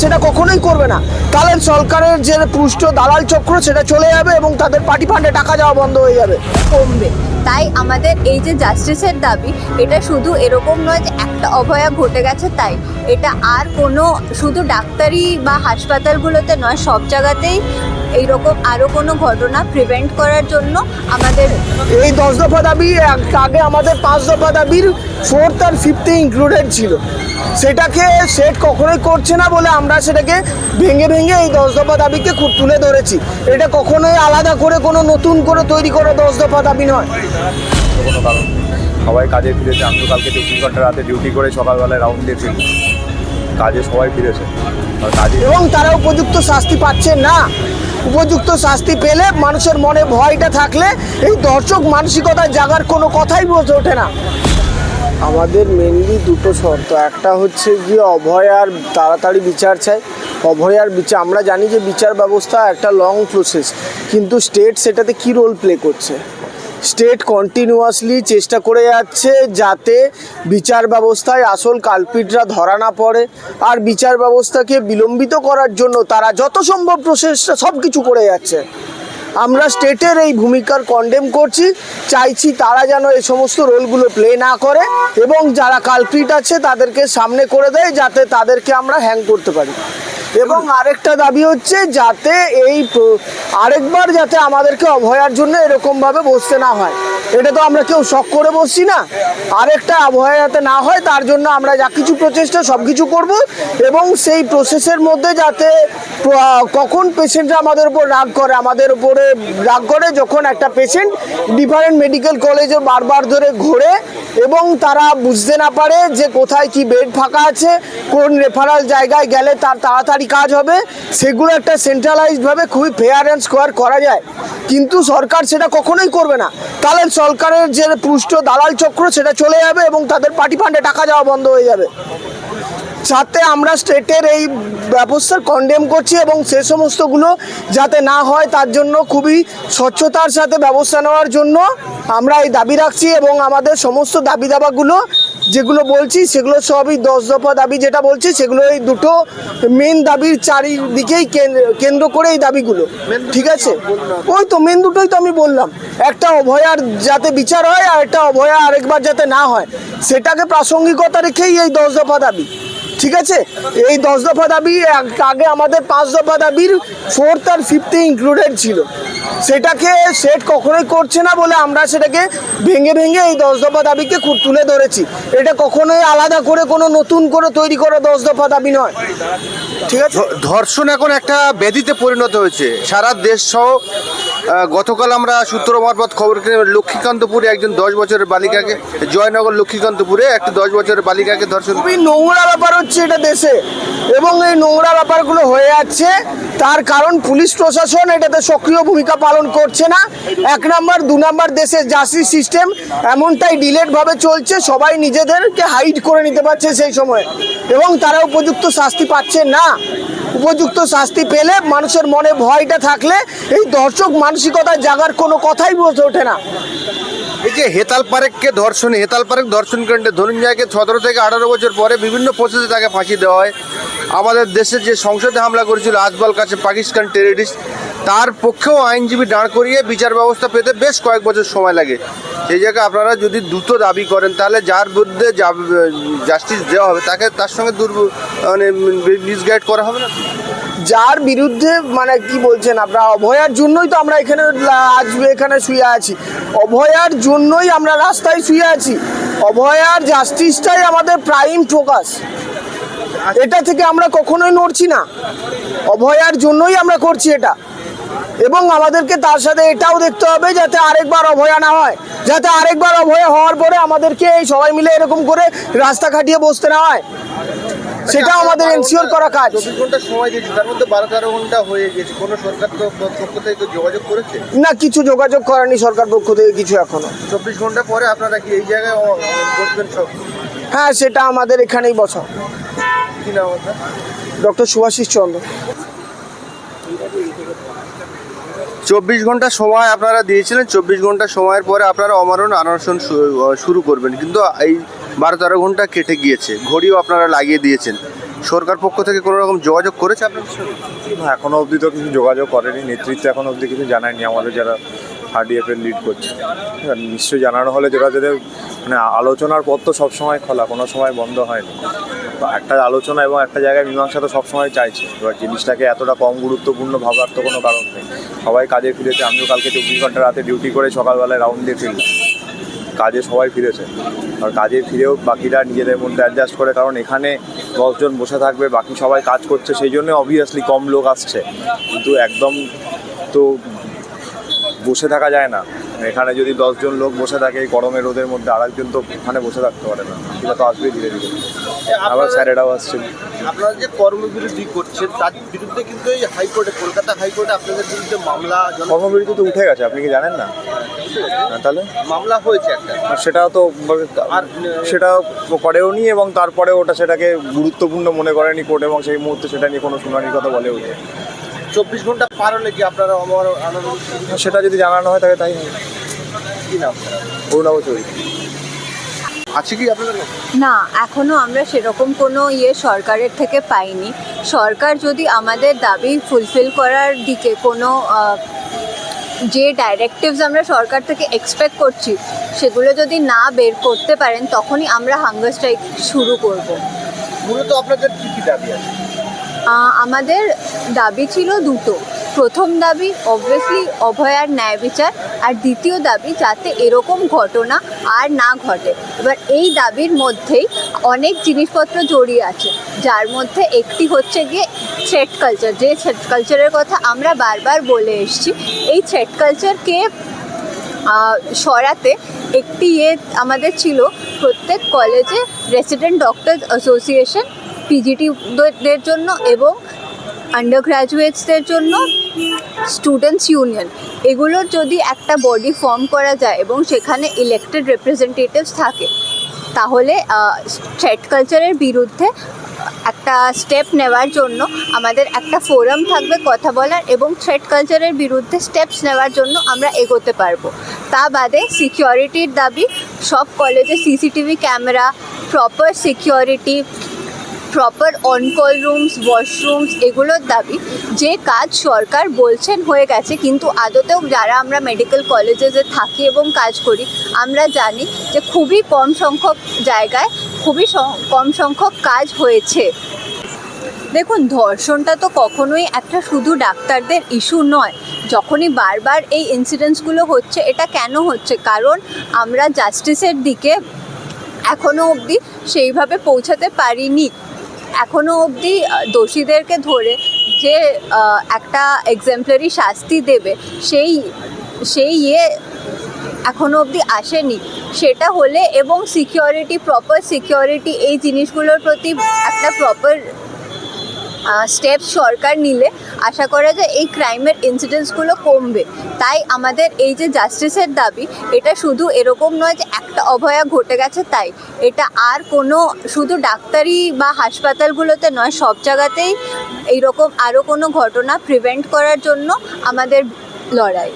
সেটা কখনোই করবে না। তাহলে সরকারের যে পুষ্ট দালাল চক্র, সেটা চলে যাবে এবং তাদের পার্টি ফান্ডে টাকা যাওয়া বন্ধ হয়ে যাবে। কমবে। তাই আমাদের এই যে জাস্টিসের দাবি, এটা শুধু এরকম নয় যে একটা অভয়া ঘটে গেছে তাই। এটা আর কোনো, শুধু ডাক্তারি বা হাসপাতালগুলোতে নয়, সব জায়গাতেই এইরকম আরও কোনো ঘটনা প্রিভেন্ট করার জন্য আমাদের এই দশ দফা দাবি এক- আগে আমাদের পাঁচ দফা দাবির ফোর্থ আর ফিফথে ইনক্লুডেড ছিল। সেটাকে সেট কখনোই করছে না বলে আমরা সেটাকে ভেঙে ভেঙে এই দশ দফা দাবিকে খুব তুলে ধরেছি। এটা কখনোই আলাদা করে কোনো নতুন করে তৈরি করা দশ দফা দাবি নয়। কোনো কারণ সবাই কাজে ফিরেছে। আমি কালকে চব্বিশ ঘণ্টা রাতে ডিউটি করে সকালবেলায় রাউন্ড দিয়ে ফিরি কাজে সবাই ফিরেছে। কাজে এবং তারা উপযুক্ত শাস্তি পাচ্ছে না। উপযুক্ত শাস্তি পেলে মানুষের মনে ভয়টা থাকলে এই দর্শক মানসিকতায় জাগার কোনো কথাই বলতে ওঠে না। আমাদের মেনলি দুটো শর্ত। একটা হচ্ছে গিয়ে অভয়ার তাড়াতাড়ি বিচার চাই। অভয়ার বিচার আমরা জানি যে বিচার ব্যবস্থা একটা লং প্রসেস কিন্তু স্টেট সেটাতে কি রোল প্লে করছে? স্টেট কন্টিনিউয়াসলি চেষ্টা করে যাচ্ছে যাতে বিচার ব্যবস্থায় আসল কালপিটরা ধরা না পড়ে আর বিচার ব্যবস্থাকে বিলম্বিত করার জন্য তারা যত সম্ভব প্রসেসটা সব কিছু করে যাচ্ছে। আমরা স্টেটের এই ভূমিকার কন্ডেম করছি, চাইছি তারা যেন এই সমস্ত রোলগুলো প্লে না করে এবং যারা কালপ্রিট আছে তাদেরকে সামনে করে দেয় যাতে তাদেরকে আমরা হ্যাং করতে পারি। এবং আরেকটা দাবি হচ্ছে যাতে এই আরেকবার যাতে আমাদেরকে অভয়ার জন্য এরকমভাবে বসতে না হয়। এটা তো আমরা কেউ শখ করে বসছি না। আরেকটা অভয়া যাতে না হয়, তার জন্য আমরা যা কিছু প্রচেষ্টা সব কিছু করব এবং সেই প্রসেসের মধ্যে যাতে কখন পেশেন্টরা আমাদের উপর রাগ করে, আমাদের উপরে রাগ করে যখন একটা পেশেন্ট ডিফারেন্ট মেডিকেল কলেজে বারবার ধরে ঘোরে এবং তারা বুঝতে না পারে যে কোথায় কি বেড ফাঁকা আছে, কোন রেফারাল জায়গায় গেলে তার তাড়াতাড়ি কাজ হবে, সেগুলো একটা সেন্ট্রালাইজডভাবে খুবই ফেয়ার অ্যান্ড স্কোয়ার করা যায়। কিন্তু সরকার সেটা কখনোই করবে না। তাহলে সরকারের যে পুষ্ট দালাল চক্র, সেটা চলে যাবে এবং তাদের পার্টি ফান্ডে টাকা যাওয়া বন্ধ হয়ে যাবে। সাথে আমরা স্টেটের এই ব্যবস্থার কন্ডেম করছি এবং সে সমস্তগুলো যাতে না হয়, তার জন্য খুবই স্বচ্ছতার সাথে ব্যবস্থা নেওয়ার জন্য আমরা এই দাবি রাখছি এবং আমাদের সমস্ত দাবি দাবাগুলো যেগুলো বলছি, সেগুলো সবই দশ দফা দাবি যেটা বলছি, সেগুলো এই দুটো মেন দাবির চারিদিকেই কেন- কেন্দ্র করে এই দাবিগুলো। ঠিক আছে? ওই তো মেন দুটোই তো আমি বললাম। একটা অভয়ার যাতে বিচার হয় আর একটা অভয়া আরেকবার যাতে না হয়, সেটাকে প্রাসঙ্গিকতা রেখেই এই দশ দফা দাবি। ঠিক আছে? এই দশ দফা দাবি আগে আমাদের পাঁচ দফা দাবির ফোর্থ আর ফিফথে ইনক্লুডেড ছিল। সেটাকে সেট কখনোই করছে না বলে আমরা সেটাকে ভেঙে ভেঙে এই দশ দফা দাবিকে খুব তুলে ধরেছি। এটা কখনোই আলাদা করে কোনো নতুন করে তৈরি করা দশ দফা দাবি নয়। ঠিক আছে? ধর্ষণ এখন একটা ব্যাধিতে পরিণত হয়েছে। সারা দেশ সহ গতকাল আমরা সূত্র মারফত খবর লক্ষ্মীকান্তপুরে একজন দশ বছরের বালিকাকে জয়নগর লক্ষ্মীকান্তপুরে একটা দশ বছরের বালিকাকে ধর্ষণ খুবই নোংরা ব্যাপার হচ্ছে এটা দেশে। এবং এই নোংরা ব্যাপারগুলো হয়ে যাচ্ছে, তার কারণ পুলিশ প্রশাসন এটাতে সক্রিয় ভূমিকা পালন করছে না। এক নাম্বার, দু নাম্বার দেশের জাস্টিস সিস্টেম এমনটাই ডিলেট ভাবে চলছে, সবাই নিজেদেরকে হাইড করে নিতে পারছে সেই সময়। এবং তারা উপযুক্ত শাস্তি পাচ্ছে না। উপযুক্ত শাস্তি পেলে মানুষের মনে ভয়টা থাকলে এই দর্শক মানসিকতায় জাগার কোনো কথাই বলতে ওঠে না। এই যে হেতাল পারেককে ধর্ষণ, হেতাল পারেক ধর্ষণ কাণ্ডে ধনুঞ্জয়কে সতেরো থেকে আঠারো বছর পরে বিভিন্ন প্রসেসে তাকে ফাঁসি দেওয়া হয়। আমাদের দেশে যে সংসদে হামলা করেছিল আজবাল কাছে পাকিস্তান টেররিস্ট তার পক্ষেও আইনজীবী দাঁড় করিয়ে বিচার ব্যবস্থা পেতে বেশ কয়েক বছর সময় লাগে। সেই জায়গায় আপনারা যদি দ্রুত দাবি করেন, তাহলে যার বিরুদ্ধে জাস্টিস দেওয়া হবে, তাকে তার সঙ্গে দুর্ব মানে মিসগাইড করা হবে না? যার বিরুদ্ধে মানে কি বলছেন আপনারা, অভয়ার জন্যই তো আমরা এখানে আজ এখানে শুয়ে আছি। অভয়ার জন্যই আমরা রাস্তায় শুয়ে আছি। অভয়ার জাস্টিসটাই আমাদের প্রাইম ফোকাস এটা থেকে আমরা কখনোই নড়ছি না। অভয়ার জন্যই আমরা করছি এটা। এবং আমাদেরকে তার সাথে এটাও দেখতে হবে যাতে আরেকবার অভয়া না হয়। যাতে আরেকবার অভয়া হওয়ার পরে আমাদেরকে এই সবাই মিলে এরকম করে রাস্তা খাটিয়ে বসতে না হয়। সেটাও আমাদের এনশিওর করা কাজ। চব্বিশ ঘণ্টা সময় দিয়েছি তার মধ্যে বারো তেরো ঘণ্টা হয়ে গেছে। কোনো সরকার তো পক্ষ থেকে কেউ যোগাযোগ করেছে? না কিছু যোগাযোগ করেনি সরকার পক্ষ থেকে কিছু এখনও। চব্বিশ ঘণ্টা পরে আপনারা কি এই জায়গায় বসবেন সব? হ্যাঁ সেটা আমাদের এখানেই বসা কি নাম ডক্টর সুভাষিস চন্দ্র। চব্বিশ ঘণ্টা সময় আপনারা দিয়েছিলেন চব্বিশ ঘণ্টা সময়ের পরে আপনারা অমারণ শু- শুরু করবেন। কিন্তু এই বারো তেরো ঘণ্টা কেটে গিয়েছে। ঘড়িও আপনারা লাগিয়ে দিয়েছেন। সরকার পক্ষ থেকে কোনো রকম যোগাযোগ করেছে না, এখনও অবধি তো কিছু যোগাযোগ করেনি। নেতৃত্ব এখনও অবধি কিছু জানায়নি। আমাদের যারা আরডিএফ এর লিড করছে নিশ্চয়ই জানানো হলে যেটা যেটা মানে আলোচনার পথ তো সবসময় খোলা কোনো সময় বন্ধ হয়নি। একটা আলোচনা এবং একটা জায়গায় মীমাংসা তো সবসময় চাইছে। এবার জিনিসটাকে এতটা কম গুরুত্বপূর্ণ ভাবার তো কোনো কারণ নেই। সবাই কাজে ফিরেছে। আমিও কালকে চব্বিশ ঘণ্টা রাতে ডিউটি করে সকালবেলায় রাউন্ড দিয়ে ফিরলাম। কাজে সবাই ফিরেছে। আর কাজে ফিরেও বাকিরা নিজেদের মধ্যে অ্যাডজাস্ট করে, কারণ এখানে দশজন বসে থাকবে, বাকি সবাই কাজ করছে, সেই জন্য অবভিয়াসলি কম লোক আসছে। কিন্তু একদম তো বসে থাকা যায় না। এখানে যদি দশজন লোক বসে থাকে এই গরমের রোদের মধ্যে আরেকজন তো ওখানে বসে থাকতে পারে না। সেটা তো আসবেই ধীরে ধীরে। আবার স্যারেরাও আসছে। আপনারা যে কর্মবিরতি করছেন তার বিরুদ্ধে কিন্তু এই হাইকোর্টে কলকাতা হাইকোর্টে আপনাদের বিরুদ্ধে মামলা কর্মবিরতি তো উঠে গেছে আপনি কি জানেন না? হ্যাঁ, তাহলে? মামলা হয়েছে একটা। আর সেটাও তো আর সেটা করেও নি এবং তারপরে ওটা সেটাকে গুরুত্বপূর্ণ মনে করেনি কোর্ট এবং সেই মুহূর্তে সেটা নিয়ে কোনো শুনানির কথা বলেও চব্বিশ ঘণ্টা পার হলে কি আপনারা আমার আনন্দ সেটা যদি জানানো হয় তাহলে তাই হবে। কি নাম? অরুণাব চৌধুরী। আছে কি আপনাদের না এখনও আমরা সেরকম কোনো ইয়ে সরকারের থেকে পাইনি। সরকার যদি আমাদের দাবি ফুলফিল করার দিকে কোনো যে ডাইরেক্টিভস আমরা সরকার থেকে এক্সপেক্ট করছি সেগুলো যদি না বের করতে পারেন তখনই আমরা হাঙ্গার স্ট্রাইক শুরু করব। মূলত আপনাদের কি কি দাবি আছে? আমাদের দাবি ছিল দুটো। প্রথম দাবি অবভিয়াসলি অভয়ার ন্যায় বিচার। আর দ্বিতীয় দাবি, যাতে এরকম ঘটনা আর না ঘটে। এবার এই দাবির মধ্যেই অনেক জিনিসপত্র জড়িয়ে আছে। যার মধ্যে একটি হচ্ছে গিয়ে থ্রেড কালচার যে থ্রেড কালচারের কথা আমরা বারবার বলে এসেছি, এই থ্রেড কালচারকে সরাতে একটি ইয়ে আমাদের ছিল, প্রত্যেক কলেজে রেসিডেন্ট ডক্টর অ্যাসোসিয়েশন পিজিটিদের জন্য এবং আন্ডার গ্র্যাজুয়েটসদের জন্য স্টুডেন্টস ইউনিয়ন এগুলোর যদি একটা বডি ফর্ম করা যায় এবং সেখানে ইলেক্টেড রিপ্রেজেন্টেটিভস থাকে, তাহলে থ্রেড কালচারের বিরুদ্ধে একটা স্টেপ নেওয়ার জন্য আমাদের একটা ফোরাম থাকবে কথা বলার এবং থ্রেড কালচারের বিরুদ্ধে স্টেপস নেওয়ার জন্য আমরা এগোতে পারব। তা বাদে সিকিউরিটির দাবি, সব কলেজে CCTV camera proper security proper on call rooms washrooms এগুলোর দাবি যে কাজ সরকার বলছেন হয়ে গেছে। কিন্তু আদতেও যারা আমরা মেডিকেল কলেজে থাকি এবং কাজ করি, আমরা জানি যে খুবই কম সংখ্যক জায়গায় খুবই কম সংখ্যক কাজ হয়েছে। দেখুন, ধর্ষণটা তো কখনোই একটা শুধু ডাক্তারদের ইস্যু নয়। যখনই বারবার এই ইনসিডেন্টসগুলো হচ্ছে, এটা কেন হচ্ছে? কারণ আমরা জাস্টিসের দিকে এখনও অবধি সেইভাবে পৌঁছাতে পারিনি। এখনও অবধি দোষীদেরকে ধরে যে একটা এক্সাম্পলারি শাস্তি দেবে, সেই সেই ইয়ে এখনও অবধি আসেনি। সেটা হলে এবং সিকিউরিটি প্রপার সিকিউরিটি এই জিনিসগুলোর প্রতি একটা প্রপার স্টেপ সরকার নিলে আশা করা যায় এই ক্রাইমের ইনসিডেন্টসগুলো কমবে। তাই আমাদের এই যে জাস্টিসের দাবি, এটা শুধু এরকম নয় যে একটা অভয়া ঘটে গেছে তাই। এটা আর কোনো, শুধু ডাক্তারি বা হাসপাতালগুলোতে নয়, সব জায়গাতেই এইরকম আরও কোনো ঘটনা প্রিভেন্ট করার জন্য আমাদের লড়াই?